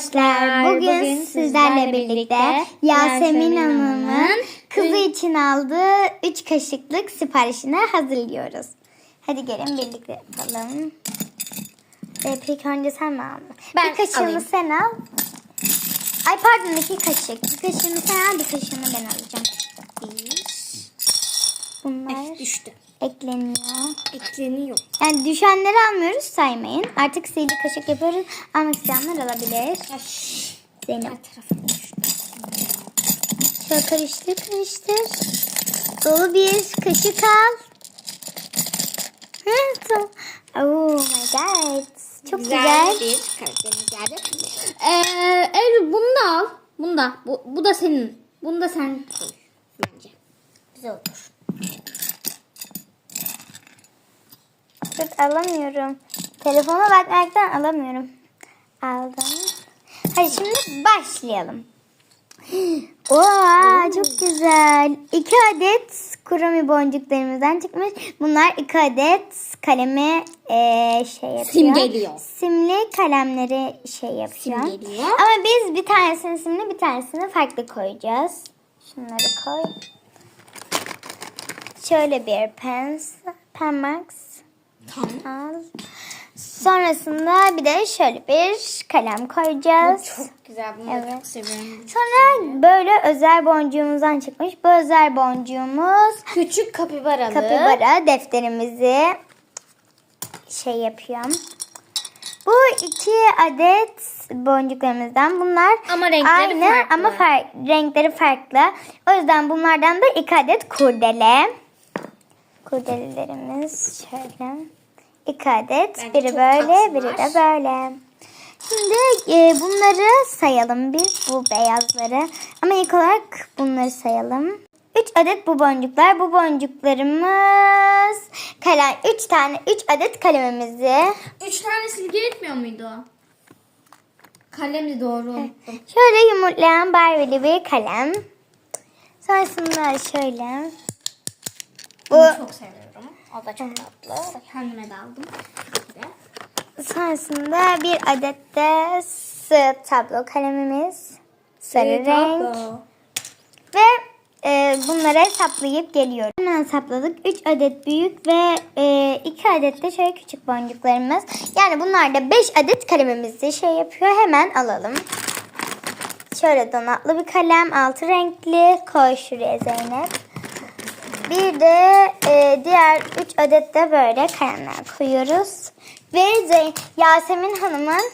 arkadaşlar. Bugün, sizlerle birlikte Yasemin Hanım'ın kızı için aldığı 3 kaşıklık siparişini hazırlıyoruz. Hadi gelin birlikte yapalım. Ee, peki önce sen mi aldın? Ben bir kaşığını alayım. sen al. Ay pardon iki kaşık. Bir kaşığını sen al bir kaşığını ben alacağım. Bir. Bunlar Eh, düştü. Ekleniyor. Ekleniyor. Yani düşenleri almıyoruz saymayın. Artık sihirli kaşık yapıyoruz. Almak isteyenler alabilir. Zeynep. Her tarafım düştü. Şöyle karıştır karıştır. Dolu bir kaşık al. Oh my god. Çok güzel. bir karakterimiz geldi. Ee, Eylül bunu da al. Bunu da. Bu, bu da senin. Bunu da sen koy. Bence. Güzel olur. Dur alamıyorum. Telefona bakmaktan alamıyorum. Aldım. Hadi şimdi başlayalım. Oha çok güzel. İki adet kurumi boncuklarımızdan çıkmış. Bunlar iki adet kalemi eee, şey yapıyor. Simgeliyor. Simli kalemleri şey yapıyor. Simgeliyor. Ama biz bir tanesini simli bir tanesini farklı koyacağız. Şunları koy. Şöyle bir pens, penmax Tamam. Sonrasında bir de şöyle bir kalem koyacağız. Çok güzel. Bunu Evet. çok seviyorum. Sonra böyle özel boncuğumuzdan çıkmış. Bu özel boncuğumuz Küçük kapibaralı. kapibara defterimizi şey yapıyorum. Bu iki adet boncuklarımızdan. Bunlar Ama renkleri aynı farklı. ama far- renkleri farklı. O yüzden bunlardan da iki adet kurdele. Kurdelelerimiz şöyle. İki adet. Bence biri böyle, biri de böyle. Şimdi e, bunları sayalım biz bu beyazları. Ama ilk olarak bunları sayalım. 3 adet bu boncuklar. Bu boncuklarımız kalem 3 tane 3 adet kalemimizi. Üç tanesi gerekmiyor muydu? Kalemi doğru unuttum. Şöyle yumurtlayan Barbie'li bir kalem. Sonrasında şöyle. Bu Bunu çok seviyorum. O da çok tatlı. Kendime de aldım. Sonrasında bir adet de sığ tablo kalemimiz. Sarı renk. Ve e, bunları hesaplayıp geliyorum. Hemen hesapladık. 3 adet büyük ve 2 adet de şöyle küçük boncuklarımız. Yani bunlar da 5 adet kalemimizi şey yapıyor. Hemen alalım. Şöyle donatlı bir kalem. Altı renkli. Koy şuraya Zeynep. Bir de e, diğer 3 adet de böyle kalemler koyuyoruz. Ve Yasemin Hanım'ın